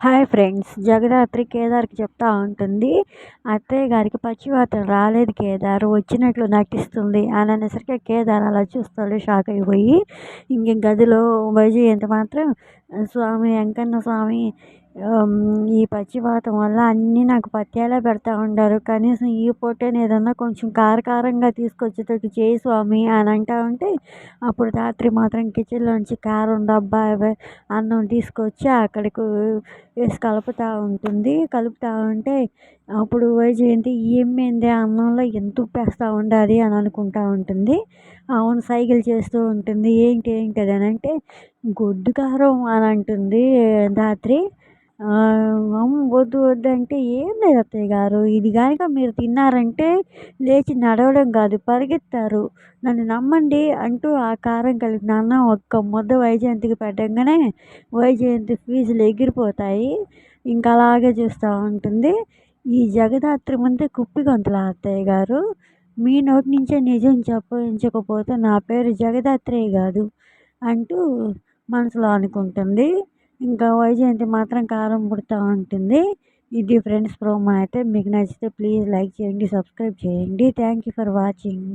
Hi friends. Jagadhatri కేదార్కి చెప్తా ఉంటుంది. అత్తయ్య గారికి పచ్చివాతం రాలేదు కేదార్ వచ్చినట్లు నటిస్తుంది. అని అనేసరికి కేదార్ అలా చూస్తాడు షాక్ అయిపోయి. ఇంక గదిలో వైజయంతి మాత్రం స్వామి వెంకన్న స్వామి ఈ పచ్చివాతం వల్ల అన్నీ నాకు పత్యాలే పెడతా ఉండారు. కనీసం ఈ పూటైనా ఏదన్నా కొంచెం కారకారంగా తీసుకొచ్చేటట్టు చేయి స్వామి అని అంటా ఉంటే అప్పుడు రాత్రి మాత్రం కిచెన్లోంచి కారం డబ్బా అన్నం తీసుకొచ్చి అక్కడికి వేసి కలుపుతూ ఉంటుంది. కలుపుతూ ఉంటే అప్పుడు వైజయంతి ఏమైంది? అన్నంలో ఎంత ఉప్పు ఉండాలి అని అనుకుంటూ ఉంటుంది. అవును సైకిల్ చేస్తూ ఉంటుంది. ఏంటి ఏంటి అని అంటే గొడ్డు కారం అని అంటుంది రాత్రి. వద్దు వద్దు అంటే ఏం లేదు అత్తయ్య గారు. ఇది కనుక మీరు తిన్నారంటే లేచి నడవడం కాదు పరిగెత్తారు. నన్ను నమ్మండి అంటూ ఆ కారం కలిపిన అన్నం ఒక్క ముద్ద వైజయంతికి పెట్టగానే వైజయంతి ఫీజులు ఎగిరిపోతాయి. ఇంకా అలాగే చూస్తూ ఉంటుంది. ఈ జగదాత్రి ముందే కుప్పి గొంతుల అత్తయ్య గారు. మీ నోటి నుంచే నిజం చెప్పించకపోతే నా పేరు జగదాత్రే కాదు అంటూ మనసులో అనుకుంటుంది. ఇంకా వైజయంతి మాత్రం కారం పుడుతూ ఉంటుంది. ఇది ఫ్రెండ్స్ ప్రోమో అయితే మీకు నచ్చితే ప్లీజ్ లైక్ చేయండి సబ్స్క్రైబ్ చేయండి. Thank you for watching.